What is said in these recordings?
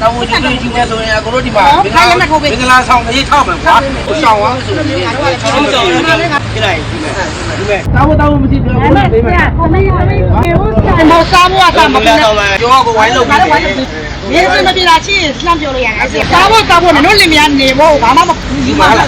တာဝန်ယူယူမယ်ဆိုရင်အကိုတို့ဒီမှာမင်္ဂလာမင်္ဂလာဆောင်ရေးထောက်မယ်ကွာရှောင်းအောင်ဆိုပြီးတာဝန်တာဝန်မရှိဘူးကိုတို့ပေးမယ်မောစားဖို့အကမကနဲ့ကျော်ကိုဝိုင်းလုပ်ပြီးတယ်မြေစမပြေတာချင်းလှမ်းပြောလို့ရတယ်စားဖို့စားဖို့နော်လင်မယားနေဖို့ဘာမှမယူပါလား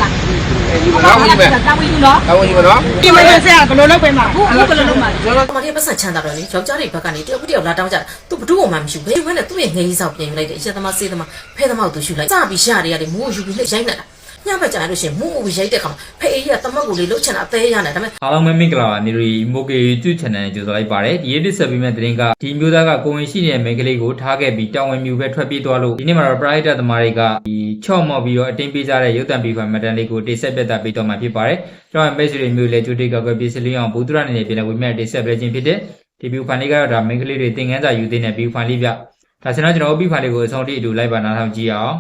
ယူမလားယူမယ်တာဝန်ယူနော်တာဝန်ယူမနော်ဒီမင်းဆက်ဘယ်လိုလုပ်ပေးမှာဟုတ်ဘယ်လိုလုပ်မှာကျွန်တော်။မလေးပတ်စံချမ်းသာတော့လေယောက်ျားတွေဘက်ကနေတယောက်တစ်ယောက်လာတောင်းကြတာ။ तू ဘဒုမှမရှိဘူး။ဘယ်ဘက်နဲ့သူ့ရဲ့ငယ်ကြီးဆောင်ပြင်ယူလိုက်တယ်။အရက်သမားစေးသမားဖဲသမားကိုသူရှူလိုက်။စပြီးရှာရတယ်မိုးယူပြီးလှိရိုက်နေတာ။ ညဘက်ကျရင်လို့ရှိရင်မိုးပြီးရိုက်တဲ့ခါမှာဖဲအေးကတမတ်ကိုလေလှုပ်ချင်တာအသေးရနေဒါပေမဲ့အားလုံးပဲမင်္ဂလာပါနေရီမိုကေ YouTube channel နဲ့ကြိုဆိုလိုက်ပါတယ်ဒီရက်တစ်ဆက်ပြီးမဲ့သတင်းကဒီမျိုးသားကကိုဝင်ရှိနေတဲ့မိန်းကလေးကိုထားခဲ့ပြီးတောင်ဝင်မြူပဲထွက်ပြေးသွားလို့ဒီနေ့မှာတော့ private သမားတွေကဒီချော့မော့ပြီးတော့အတင်းပေးကြတဲ့ရုပ်တံပြီးခွန်မတန်လေးကိုတိဆက်ပြတ်တာပေးတော့မှာဖြစ်ပါတယ်ကျွန်တော်မိတ်ဆွေတွေမျိုးလေကျူတိကကွယ်ပြည်စလင်းအောင်ဘူဒရအနေနဲ့ပြည်နယ်ဝိမဲ့တိဆက်ပြခြင်းဖြစ်တဲ့ဒီ view fan လေးကတော့ဒါမိန်းကလေးတွေသင်ခန်းစာယူသင့်တဲ့ view fan လေးပြဒါဆိုတော့ကျွန်တော် view fan လေးကိုအဆုံးထိအတူလိုက်ပါနားထောင်ကြည့်အောင်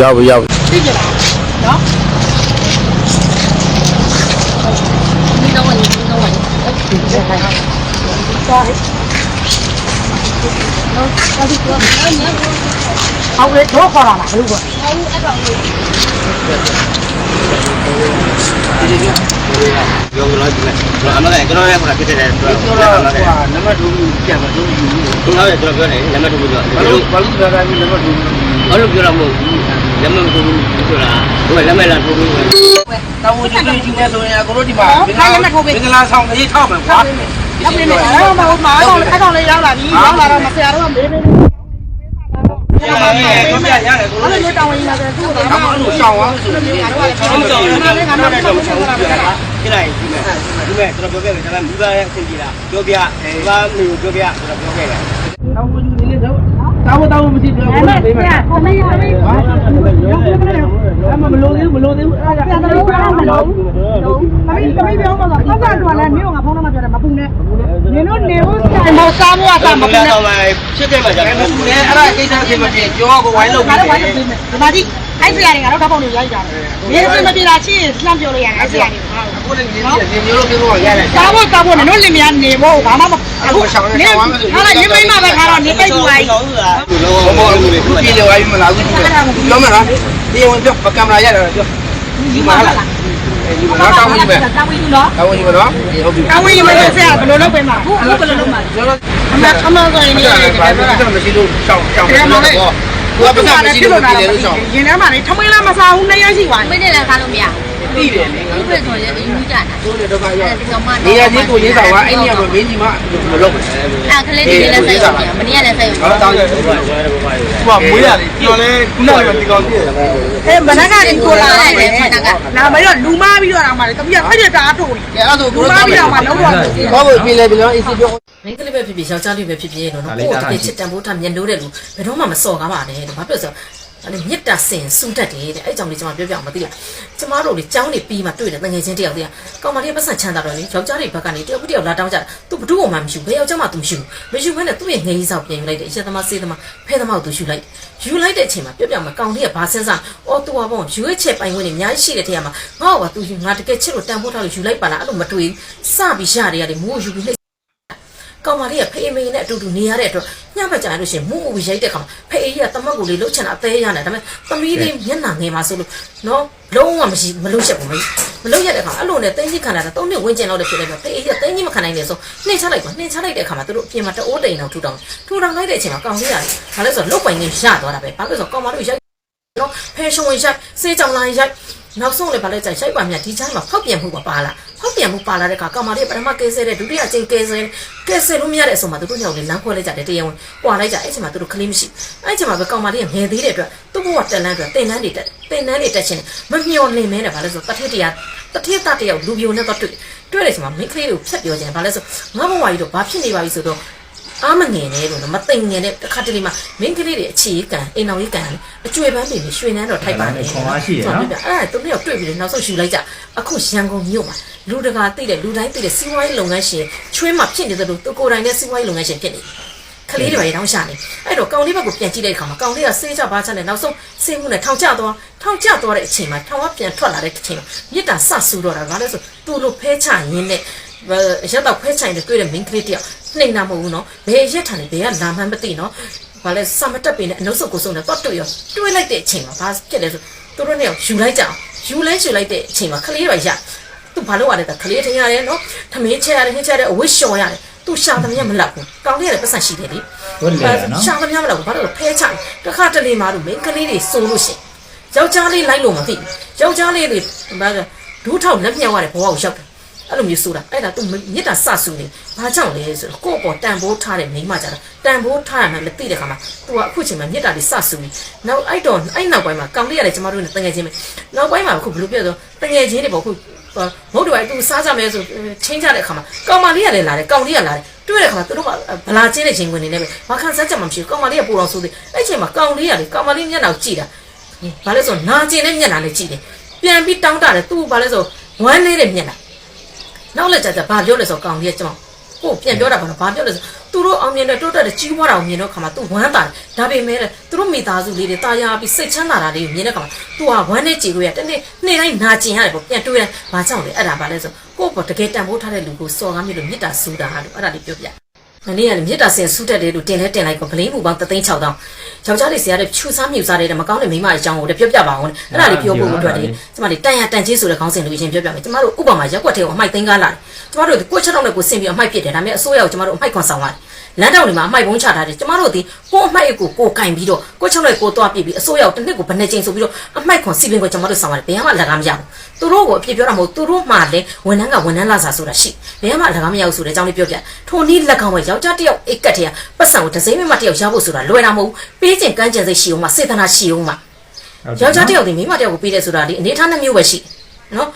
ရောက်ပြီရောက်ပြီသိကြလားနော်ဒီတော့ဝင်ဒီတော့ဝင်ဒီတော့ဝင်သွားတယ်နော်ဒါဒီကတော့အောက် လေတော့ခေါ်လာလားဘယ်လိုကပြောလို့ဒီမဲ့အမကကျွန်တော်ရဲ့ခုနဖြစ်တဲ့အတွက်ကျွန်တော်ကနံပါတ်2ပြန်မလို့ယူဘူးကျွန်တော်ရဲ့ကျွန်တော်ပြောတယ်လက်မှတ်ထိုးပြီးတော့ဘာလို့ဘာလို့ဒါကနံပါတ်2ဘာလို့ပြောရမလို့လက်မှတ်ထိုးပြီးဆိုတာဟိုလက်မှတ်လာထိုးပြီးတာဝန်ယူယူမယ်ဆိုရင်အကိုတို့ဒီမှာမင်္ဂလာမင်္ဂလာဆောင်ရေးထောက်မယ်ကွာရောက်နေတယ်အဲ့တော့မဟုတ်မှာအဲ့ကောင်အဲ့ကောင်လေးရောက်လာပြီရောက်လာတော့မဆရာတော့မေးနေတယ်ရတယ်တို့ပြရတယ်ကိုအဲ့တို့လိုတောင်းရင်လည်းသူ့ကိုအမလို့ရှောင်းအောင်ဆိုပြီးတာဝန်ကျွန်တော်ကျွန်တော်လည်းကတော့တော့ဆောင်းပြတာပြလိုက်ဒီမဲ့ဒီမဲ့ကျွန်တော်ပြောခဲ့တယ်ဒါကမိဘရဲ့အဆင်ပြေတာပြောပြမိဘမျိုးပြောပြကျွန်တော်ပြောခဲ့တယ်တာဝန်ယူနေလေတော့ တာဝန်တာဝန်မရှိဘူးကိုတို့ပေးမယ်ကိုမေးရမေးအမမလို့သေးဘူးမလို့သေးဘူးအဲ့ဒါပြန်တော့မလို့မမေးမမေးပြောမှာတော့ပတ်ပတ်တော့လည်းမင်းကငါဖုန်းနံပါတ်ပြောတယ်မပူနဲ့နင်တို့နေဖို့ဆိုင်မောစားဖို့အကမပူနဲ့တော့မှဖြစ်ခဲ့မှာကြာအဲ့ဒါကူလေအဲ့ဒါကိစ္စအဖြစ်မဖြစ်ကျော်ကိုဝိုင်းလုပ်ပြီးဒါတော့တယ်ဝိုင်းလို့ပြင်မယ်ဒီမှာဒီအဲ့ဆရာတွေကတော့ဓာတ်ပုံတွေရိုက်ကြတယ်မြေစမပြေတာချင်းလှမ်းပြောလို့ရတယ်အဲ့ဆရာတွေ ဟာကိုလည်းဒီဒီမျိုးလို့ပြောတော့ရတယ်စားဖို့စားဖို့နော်လင်မယားနေဖို့ဘာမှမအခုနေဟာလာနေမိမပဲခါတော့နေပိတ်သွားပြီတော့ဦးလားဘောဘောလူခုပြေလော આવી မလားအခုပြောမလားဒီဝင်ပြောကင်မရာရတယ်ပြောဒီမှာလားဒီမှာတောင်းဝင်ပဲတာဝန်ယူနော်တောင်းဝင်ပဲနော်ဒီဟုတ်ပြီတာဝန်ယူမလို့ဆရာဘယ်လိုလုပ်ပေးမှာဟုတ်ဘယ်လိုလုပ်မှာကျွန်တော်အမအမဆိုရင်ဒီနေကတယ်ဘာလို့ကျွန်တော်မရှိလို့ရှောင်းရှောင်းတယ်တော့သူကပတ်သက်မရှိလို့ပြည်တယ်လို့ရှောင်းရင်ထဲမှာလေထမင်းလားမစားဘူးနှစ်ရက်ရှိပါမင်းနဲ့လည်းစားလို့မရ သိတယ်လေဘူးပြည့်ဆိုရင်အယူကြတာတို့လည်းတော့ကရောက်နေရာချင်းကိုရင်းဆောင်ကအဲ့ဒီကမမင်းကြီးမမလုပ်ဘူးအဲ့ကလေးတွေလည်းဆိုင်ရုံမနေ့ကလည်းဆိုင်ရုံဟောတောင်းတယ်သူကမွေးရတယ်ကျွန်တော်လည်းခုနကဒီကောင်ပြည့်တယ်အဲမနက်ကဒီကိုလာတယ်နာမရောလူမပြီးတော့တော့မှလေတပည့်ဖိတ်တာအထုတ်နေကဲအဲ့ဒါဆိုလူကိုမတော့ပြီးတော့မှလုံးဝဘာလို့ပြင်လဲပြင်လဲ AC ပြောမင်းကလေးပဲဖြစ်ဖြစ်ယောက်ျားလေးပဲဖြစ်ဖြစ်နော်ကိုယ်တကယ်ချစ်တန်ဖိုးထားမြင်လို့တဲ့လူဘယ်တော့မှမစော်ကားပါနဲ့တဲ့ဘာဖြစ်လို့ဆို အဲ့မြစ်တာစင်စူးတတ်တယ်တဲ့အဲ့ကြောင့်လေကျွန်မပြောပြအောင်မသိလားကျွန်မတို့လေကျောင်းနေပြီးမှတွေ့တယ်တငယ်ချင်းတယောက်တည်းကကောင်မလေးပတ်စံချမ်းသာတော့လေယောက်ျားတွေဘက်ကနေတယောက်တစ်ယောက်လာတောင်းကြတာသူဘဒုအောင်မှမရှိဘူးဘယ်ယောက်ျားမှသူမရှိဘူးမရှိဘူးနဲ့သူ့ရဲ့ငယ်ကြီးစောက်ပြန်ယူလိုက်တယ်အရှက်သမားစေးသမားဖဲသမားကိုသူယူလိုက်ယူလိုက်တဲ့အချိန်မှာပြောပြအောင်ကောင်လေးကဘာစင်းစားအော်သူဟာပေါ့ယူရဲ့ချက်ပိုင်ဝင်နေအများကြီးရှိတဲ့ထဲမှာငါ့ကသူငါတကယ်ချက်လို့တန်ဖိုးထားလို့ယူလိုက်ပါလားအဲ့လိုမတွေ့ဘူးစပြီးရတယ်ရတယ်မိုးယူပြီး ကောင်မလေးကဖေးမေနဲ့အတူတူနေရတဲ့အတွက်ညဘက်ကျရင်လို့ရှိရင်မူမူရိုက်တဲ့ခါမှာဖေးကြီးကတမတ်ကိုလေးလှုပ်ချင်တာအသေးရနေဒါပေမဲ့သမီးလေးမျက်နှာငယ်မှာဆိုလို့နော်လုံးဝမရှိမလှုပ်ချက်ဘူးလေမလှုပ်ရတဲ့ခါအဲ့လိုနဲ့တင်းကြီးခံလာတာ၃နှစ်ဝင်းကျင်လောက်တဲ့ဖြစ်လိုက်တော့ဖေးကြီးကတင်းကြီးမခံနိုင်နေဆိုနှိမ့်ချလိုက်ပါနှိမ့်ချလိုက်တဲ့ခါမှာသူတို့အပြင်မှာတအိုးတိန်အောင်ထူတောင်ထူတောင်လိုက်တဲ့အချိန်မှာကောင်လေးကဘာလဲဆိုတော့လုတ်ပိုင်ကြီးရသွားတာပဲဘာလို့ဆိုတော့ကောင်မလေးရိုက်နော်ဖဲရှင်ဝင်ရိုက်စေးကြောင်လိုင်းရိုက်နောက်ဆုံးလည်းဗာလဲကြိုက်ရိုက်ပါမြတ်ဒီချမ်းမှာဖောက်ပြန်မှုပါပါလာ ဖောက်ပြန်မှုပါလာတဲ့ခါကောင်မလေးပထမကဲဆဲတဲ့ဒုတိယအချိန်ကဲဆဲကဲဆဲလို့မရတဲ့အဆုံးမှာသူတို့ညောင်လေးလမ်းခွဲလိုက်ကြတယ်တရားဝင်ပွာလိုက်ကြအဲ့ချိန်မှာသူတို့ကလေးမရှိအဲ့ချိန်မှာပဲကောင်မလေးကငယ်သေးတဲ့အတွက်သူ့ဘဝတက်လန်းအတွက်တင်နန်းတွေတက်တင်နန်းတွေတက်ချင်းမမျော်လင့်မဲနဲ့ဗာလဲဆိုတထက်တရားတထက်တတယောက်လူပြိုနဲ့တော့တွေ့တွေ့တဲ့ချိန်မှာမိန်းကလေးတွေကိုဖြတ်ပြောခြင်းဗာလဲဆိုငါဘဝကြီးတော့ဘာဖြစ်နေပါပြီဆိုတော့ အားမငယ်နဲ့လို့နော်မသိငယ်နဲ့တစ်ခါတလေမှမင်းကလေးတွေအခြေကန်အိမ်တော်ကြီးကန်အကျွေပန်းတွေရွှေနန်းတော်ထိုက်ပါတယ်အဲ့ဒါသူတို့တွေ့ပြီးနောက်ဆုံးယူလိုက်ကြအခုရန်ကုန်မြို့မှာလူတကာသိတဲ့လူတိုင်းသိတဲ့စီးပွားရေးလုပ်ငန်းရှင်ချွေးမှာဖြစ်နေတယ်လို့သူကိုယ်တိုင်နဲ့စီးပွားရေးလုပ်ငန်းရှင်ဖြစ်နေခကလေးတွေပဲတောင်းရှာနေအဲ့တော့ကောင်လေးဘက်ကိုပြန်ကြည့်တဲ့အခါမှာကောင်လေးကဆေးကြပါချနဲ့နောက်ဆုံးဆေးမှုနဲ့ထောင်ကျသွားထောင်ကျသွားတဲ့အချိန်မှာထောင်ကပြန်ထွက်လာတဲ့အချိန်မှာမြစ်တာဆဆူတော့တာဘာလဲဆိုသူ့လိုဖဲချရင်းနဲ့ ရက်တော့ဖဲချရင်တွေ့တဲ့ main ကလေးတယောက်နှိမ့်နာမဟုတ်ဘူးနော်ဘယ်ရက်ထန်လဲဘယ်ကလာမှန်းမသိနော်ဘာလဲစမတက်ပင်နဲ့အနှုတ်ဆုပ်ကိုစုံနဲ့တော့တွေ့ရောတွေ့လိုက်တဲ့အချိန်မှာဘာဖြစ်လဲဆိုသူတို့နဲ့ယူလိုက်ကြအောင်ယူလိုက်ယူလိုက်တဲ့အချိန်မှာကလေးတွေရသူဘာလို့ရလဲကလေးထင်ရတယ်နော်ထမင်းချက်ရတယ်ဟင်းချက်ရတယ်အဝတ်လျှော်ရတယ်သူရှာသမီးမလောက်ဘူးကောင်းလေးရတယ်ပတ်စံရှိတယ်လေဟုတ်တယ်နော်ရှာသမီးမလောက်ဘူးဘာလို့လဲဖဲချတယ်တစ်ခါတလေမှလို့မင်းကလေးတွေစိုးလို့ရှရင်ယောက်ျားလေးလိုက်လို့မသိဘူးယောက်ျားလေးတွေဘာလဲဒူးထောက်လက်မြောက်ရတယ်ဘဝကိုရောက်တယ် အဲ့လိုမျိုးဆိုတာအဲ့ဒါသူမြစ်တာစဆူနေဘာကြောင့်လဲဆိုတော့ကိုယ့်ပေါ်တန်ဖိုးထားတဲ့မိမကြတာတန်ဖိုးထားရမှမသိတဲ့ခါမှာသူကအခုချိန်မှာမြစ်တာတွေစဆူနေနောက်အဲ့တော့အဲ့နောက်ပိုင်းမှာကောင်လေးရတယ်ကျမတို့နဲ့တငယ်ချင်းပဲနောက်ပိုင်းမှာအခုဘယ်လိုပြောတော့တငယ်ချင်းတွေပေါ့အခုမဟုတ်တော့အဲ့သူစားကြမယ်ဆိုချင်းကြတဲ့ခါမှာကောင်မလေးရတယ်လာတယ်ကောင်လေးရလာတယ်တွေ့တဲ့ခါမှာသူတို့ကဗလာချင်းတဲ့ချင်းဝင်နေတယ်ပဲဘာခံစားချက်မှမရှိဘူးကောင်မလေးကပူတော်ဆိုသေးအဲ့ချိန်မှာကောင်လေးရတယ်ကောင်မလေးမျက်နှာကိုကြည့်တာဘာလဲဆိုနာကျင်တဲ့မျက်နှာနဲ့ကြည့်တယ်ပြန်ပြီးတောင်းတတယ်သူ့ဘာလဲဆိုဝမ်းနေတဲ့မျက်နှာ နောက်လက်ကြကြဘာပြောလဲဆိုတော့ကောင်ကြီးကကျွန်တော်ကိုပြန်ပြောတာဘာလို့ဘာပြောလဲဆိုသူတို့အောင်မြင်တဲ့တိုးတက်တဲ့ကြီးပွားတာကိုမြင်တော့ခါမှာ तू ဝမ်းတာတယ်ဒါပေမဲ့သူတို့မိသားစုလေးတွေတာယာပြီးစိတ်ချမ်းသာတာလေးကိုမြင်တဲ့ခါမှာ तू ကဝမ်းနဲ့ကြည်လို့ရတနေ့နေ့တိုင်းနာကျင်ရတယ်ပေါ့ပြန်တွေးတယ်ဘာကြောင့်လဲအဲ့ဒါဘာလဲဆိုကိုပေါ့တကယ်တန်ဖိုးထားတဲ့လူကိုစော်ကားမြစ်လို့မြစ်တာစူးတာလို့အဲ့ဒါလေးပြောပြ မနေ့ကလည်းမြစ်တာဆင်ဆူးတက်တယ်လို့တင်လဲတင်လိုက်ကောဗလင်းမှုပေါင်း36000ယောက်ျားလေးဆရာတဲ့ဖြူစားမြူစားတဲ့မကောင်းတဲ့မိန်းမအကြောင်းကိုလည်းပြောပြပါအောင်အဲ့ဒါလေးပြောဖို့အတွက်လေကျမလေးတန်ရတန်ကြီးဆိုတဲ့ခေါင်းစဉ်လို့အရင်ပြောပြမယ်ကျမတို့ဥပမာရက်ွက်ထဲကိုအမိုက်သိမ်းကားလာတယ်ကျမတို့ကိုချက်တော့နဲ့ကိုဆင်ပြီးအမိုက်ပြစ်တယ်ဒါပေမဲ့အစိုးရကိုကျမတို့အမိုက်ခွန်ဆောင်ရတယ် လမ်းတောင်တွေမှာအမိုက်ဘုံချထားတယ်ကျမတို့ဒီကိုအမိုက်အကိုကိုကင်ပြီးတော့ကိုချက်လိုက်ကိုသွားပြစ်ပြီးအစိုးရကိုတစ်နှစ်ကိုဘယ်နှစ်ကြိမ်ဆိုပြီးတော့အမိုက်ခွန်စီပင်ကိုကျမတို့ဆောင်ရတယ်ဘယ်မှလက်ကားမရဘူးသူတို့ကိုအပြစ်ပြောတာမဟုတ်သူတို့မှလည်းဝန်ထမ်းကဝန်ထမ်းလာစားဆိုတာရှိဘယ်မှလက်ကားမရဘူးဆိုတဲ့အကြောင်းလေးပြောပြထိုနည်းလက်ကောင်ပဲယောက်ျားတစ်ယောက်အိတ်ကတ်ထဲကပတ်စံကိုဒစိမ့်မတစ်ယောက်ရဖို့ဆိုတာလွယ်တာမဟုတ်ပေးခြင်းကမ်းကြံစိတ်ရှိအောင်မှစေတနာရှိအောင်မှယောက်ျားတစ်ယောက်ဒီမိန်းမတစ်ယောက်ကိုပေးတယ်ဆိုတာဒီအနေထားနှစ်မျိုးပဲရှိနော်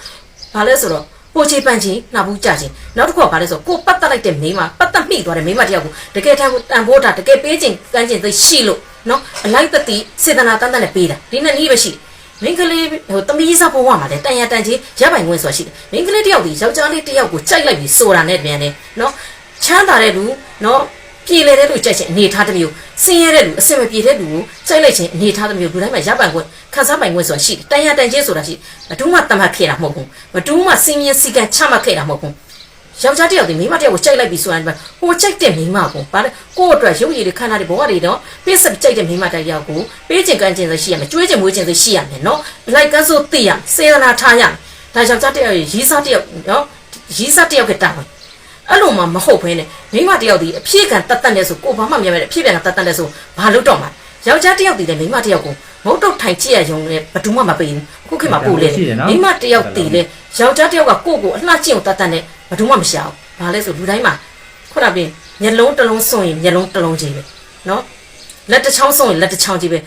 ဘာလဲဆိုတော့ ပိုချေပန့်ချင်းနှာဘူးကြချင်းနောက်တစ်ခုကဘာလဲဆိုတော့ကိုပတ်သက်လိုက်တဲ့မိန်းမပတ်သက်မိသွားတဲ့မိန်းမတစ်ယောက်ကိုတကယ်တမ်းတန်ဖိုးတာတကယ်ပေးခြင်းကမ်းခြင်းသိရှိလို့နော်အလိုက်သက်တိစေတနာတန်တန်နဲ့ပေးတာဒီနှစ်နည်းပဲရှိမင်းကလေးဟိုတမီးစားဘဝမှာလည်းတန်ရတန်ချင်းရပိုင်ခွင့်ဆိုတာရှိတယ်မင်းကလေးတစ်ယောက်ဒီယောက်ျားလေးတစ်ယောက်ကိုကြိုက်လိုက်ပြီးဆိုတာနဲ့ပြန်တယ်နော်ချမ်းသာတဲ့လူနော် ပြည်လေတဲ့လူကြိုက်ခြင်းအနေထားတစ်မျိုးဆင်းရဲတဲ့လူအစင်မပြေတဲ့လူကိုကြိုက်လိုက်ခြင်းအနေထားတစ်မျိုးလူတိုင်းမှာရပိုင်ခွင့်ခန်းစားပိုင်ခွင့်ဆိုတာရှိတယ်တန်ရတန်ချင်းဆိုတာရှိဘဒူးမှတတ်မှတ်ခဲ့တာမဟုတ်ဘူးဘဒူးမှစင်းမြစီကံချမှတ်ခဲ့တာမဟုတ်ဘူးယောက်ျားတစ်ယောက်ဒီမိန်းမတစ်ယောက်ကိုကြိုက်လိုက်ပြီးဆိုတာဟိုကြိုက်တဲ့မိန်းမကိုဗါလဲကိုယ့်အတွက်ရုပ်ရည်တွေခန္ဓာတွေဘဝတွေတော့ပေးဆက်ကြိုက်တဲ့မိန်းမတစ်ယောက်ကိုပေးခြင်းကမ်းခြင်းဆိုရှိရမယ်ကြွေးခြင်းမွေးခြင်းဆိုရှိရမယ်နော်လိုက်ကန်းဆိုသိရစေရနာထားရမယ်ဒါယောက်ျားတစ်ယောက်ရီးစားတစ်ယောက်နော်ရီးစားတစ်ယောက်ကတာဝန် အဲ့လိုမှမဟုတ်ဘဲနဲ့မိန်းမတစ်ယောက်ဒီအဖြည့်ခံတတ်တတ်နေဆိုကိုဘာမှမမြင်မဲ့အဖြည့်ပြန်တတ်တတ်နေဆိုဘာလို့တော့မှာယောက်ျားတစ်ယောက်ဒီလည်းမိန်းမတစ်ယောက်ကိုမဟုတ်တော့ထိုင်ကြည့်ရရုံနဲ့ဘယ်သူမှမပေးဘူးခုခေတ်မှာပို့လေမိန်းမတစ်ယောက်ဒီလေယောက်ျားတစ်ယောက်ကကိုယ့်ကိုအလှကျင့်အောင်တတ်တတ်နေဘယ်သူမှမရှာဘူးဘာလဲဆိုလူတိုင်းမှာခုနကပြင်မျက်လုံးတစ်လုံးစွန့်ရင်မျက်လုံးတစ်လုံးကြီးပဲနော်လက်တစ်ချောင်းစွန့်ရင်လက်တစ်ချောင်းကြီးပဲ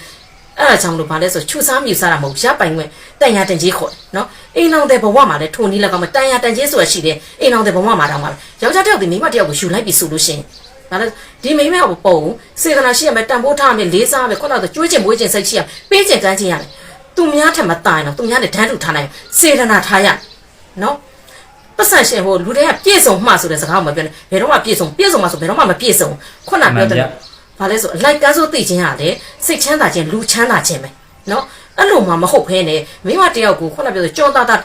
အဲ့ဒါကြောင့်လို့ဗာလဲဆိုချူစားမြူစားတာမဟုတ်ရပိုင်ခွင့်တန်ရတန်ကြီးခေါ်တယ်နော်အိမ်အောင်တဲ့ဘဝမှာလည်းထိုနည်းလည်းကောင်းမတန်ရတန်ကြီးဆိုတာရှိတယ်အိမ်အောင်တဲ့ဘဝမှာတောင်းပါပဲယောက်ျားတစ်ယောက်ဒီမိန်းမတစ်ယောက်ကိုယူလိုက်ပြီဆိုလို့ရှိရင်ဗာလဲဒီမိန်းမကိုပုံစေတနာရှိရမယ်တန်ဖိုးထားမယ်လေးစားမယ်ခုနကကြွေးကျင်မွေးကျင်စိတ်ရှိရပေးကျင်ကမ်းကျင်ရမယ်သူများထက်မတိုင်တော့သူများနဲ့တန်းတူထားနိုင်စေတနာထားရနော်ပတ်စံရှင်ဟိုလူတွေကပြည့်စုံမှဆိုတဲ့စကားကိုမပြောနဲ့ဘယ်တော့မှပြည့်စုံပြည့်စုံမှဆိုဘယ်တော့မှမပြည့်စုံခုနပြောတယ် ဘာလဲဆိုအလိုက်ကန်းဆိုသိချင်းရတယ်စိတ်ချမ်းသာခြင်းလူချမ်းသာခြင်းပဲနော်အဲ့လိုမှမဟုတ်ဖဲနဲ့မိမတယောက်ကိုခုနပြောဆိုကြောတာတာ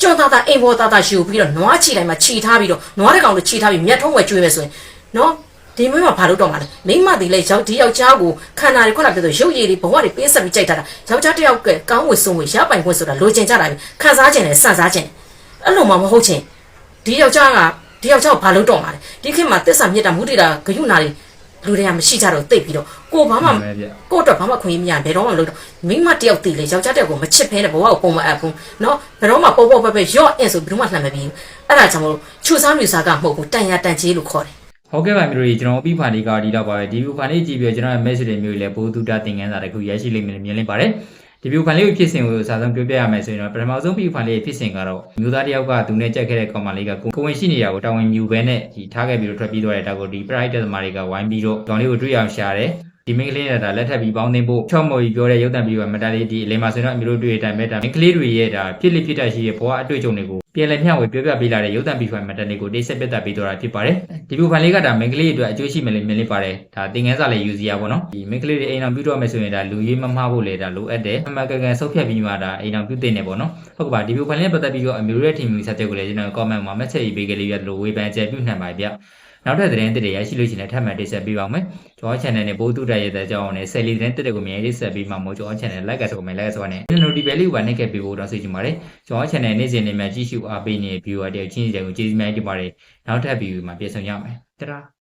ကြောတာတာအိမ်ပေါ်တာတာယူပြီးတော့နွားချီတိုင်းမှာချီထားပြီးတော့နွားတကောင်ကိုချီထားပြီးမျက်ထုံးဝယ်ကျွေးမယ်ဆိုရင်နော်ဒီမိမဘာလို့တော့မလဲမိမဒီလေယောက်ဒီယောက်ျားကိုခန္ဓာတွေခုနပြောဆိုရုပ်ရည်တွေဘဝတွေပေးဆက်ပြီးကြိုက်တာယောက်ျားတစ်ယောက်ကကောင်းဝယ်ဆုံးဝယ်ရပိုင်ခွင့်ဆိုတာလိုချင်ကြတာပဲခံစားခြင်းနဲ့စံစားခြင်းအဲ့လိုမှမဟုတ်ချင်းဒီယောက်ျားကဒီယောက်ျားကိုဘာလို့တော့မလဲဒီခေတ်မှာတစ္ဆာမြစ်တာမုဒိတာဂယုနာတွေ လူတွေကမရှိကြတော့တိတ်ပြီးတော့ကိုဘာမှ မှန်ပါဗျ ကိုအတွက်ဘာမှခွင့်မရဘယ်တော့မှမလုပ်တော့မိမတယောက်တည်လေယောက်ျားတယောက်ကိုမချစ်ဖဲနဲ့ဘဝကိုပုံမအပ်ဘူးเนาะဘယ်တော့မှပေါ်ပေါ်ပဲပဲရော့အင်ဆိုဘယ်တော့မှလှမ်းမပြီးဘူးအဲ့ဒါကြောင့်မလို့ချူစားမြူစားကမဟုတ်ဘူးတန်ရတန်ကြီးလို့ခေါ်တယ် ဟုတ်ကဲ့ပါမျိုးကြီးကျွန်တော်အပိဖာနေကဒီတော့ပါပဲဒီဗီဒီယိုဖိုင်လေးကြည့်ပြီးတော့ကျွန်တော်ရဲ့ message တွေမျိုးလည်းဘိုးတူတာသင်ခန်းစာတစ်ခုရရှိလိမ့်မယ်လို့မြင်လင်းပါတယ် ဒီဗီဒီယိုဖိုင်လေးကိုဖြစ်စဉ်ကိုအစားဆုံးပြောပြရမယ်ဆိုရင်တော့ပထမဆုံးဗီဒီယိုဖိုင်လေးဖြစ်စဉ်ကတော့မျိုးသားတစ်ယောက်ကသူနဲ့ကြက်ခဲ့တဲ့ကောင်မလေးကကိုဝင်ရှိနေရကိုတာဝန်ယူဘဲနဲ့ဒီထားခဲ့ပြီးတော့ထွက်ပြေးသွားတဲ့တောက်ကိုဒီ pride သမားတွေကဝိုင်းပြီးတော့ကောင်လေးကိုတွေ့အောင်ရှာတယ် ဒီမိန်းကလေးနဲ့ဒါလက်ထပ်ပြီးပေါင်းသိမ်းဖို့ချော့မော်ကြီးပြောတဲ့ရုပ်တံပြီးတော့မတားလေးဒီအလင်းမှာဆိုတော့အမျိုးတို့တွေ့တဲ့အတိုင်းပဲဒါမိန်းကလေးတွေရဲ့ဒါဖြစ်လိဖြစ်တတ်ရှိတဲ့ဘဝအတွေ့အကြုံတွေကိုပြန်လည်မျှဝေပြောပြပေးလာတဲ့ရုပ်တံပြီးဖိုင်မတားလေးကိုတိတ်ဆက်ပြတ်ပေးတော့တာဖြစ်ပါတယ်ဒီဗီဖိုင်လေးကဒါမိန်းကလေးတွေအတွက်အကျိုးရှိမယ်လို့မြင်လေးပါတယ်ဒါသင်ခန်းစာလေးယူစီရပါတော့ဒီမိန်းကလေးတွေအိမ်အောင်ပြုတော့မယ်ဆိုရင်ဒါလူရေးမမှားဖို့လေဒါလိုအပ်တယ်အမှန်ကန်ကန်ဆုတ်ဖြတ်ပြီးမှဒါအိမ်အောင်ပြုတင်နေပေါ့နော်ဟုတ်ကဲ့ပါဒီဗီဖိုင်လေးနဲ့ပတ်သက်ပြီးတော့အမျိုးရဲ့ team မျိုးဆက်တဲ့ကိုလည်းကျွန်တော် comment မှာ message ရေးပေးကြလေးရလို့ဝေဖန်ချက်ပြုနှံပါဗျ နောက်ထပ်သတင်းတွေရရှိလို့ရှိရင်ထပ်မံတင်ဆက်ပေးပါမယ်ကျွန်တော် channel နဲ့ပို့တူတရရဲ့တဲ့အကြောင်းနဲ့ဆယ်လီသတင်းတက်တဲ့ကိုမြင်ရေးဆက်ပေးမှာမို့ကျွန်တော် channel like ဆို comment like ဆိုနဲ့ notification လေးကိုပါနှိပ်ခဲ့ပေးဖို့တော့ဆွေးချင်ပါတယ်ကျွန်တော် channel နေ့စဉ်နေ့မှကြည့်ရှုအားပေးနေတဲ့ viewer တွေချင်းစီတွေကိုကျေးဇူးများတင်ပါတယ်နောက်ထပ် view မှာပြန်ဆောင်ရမယ်တရာ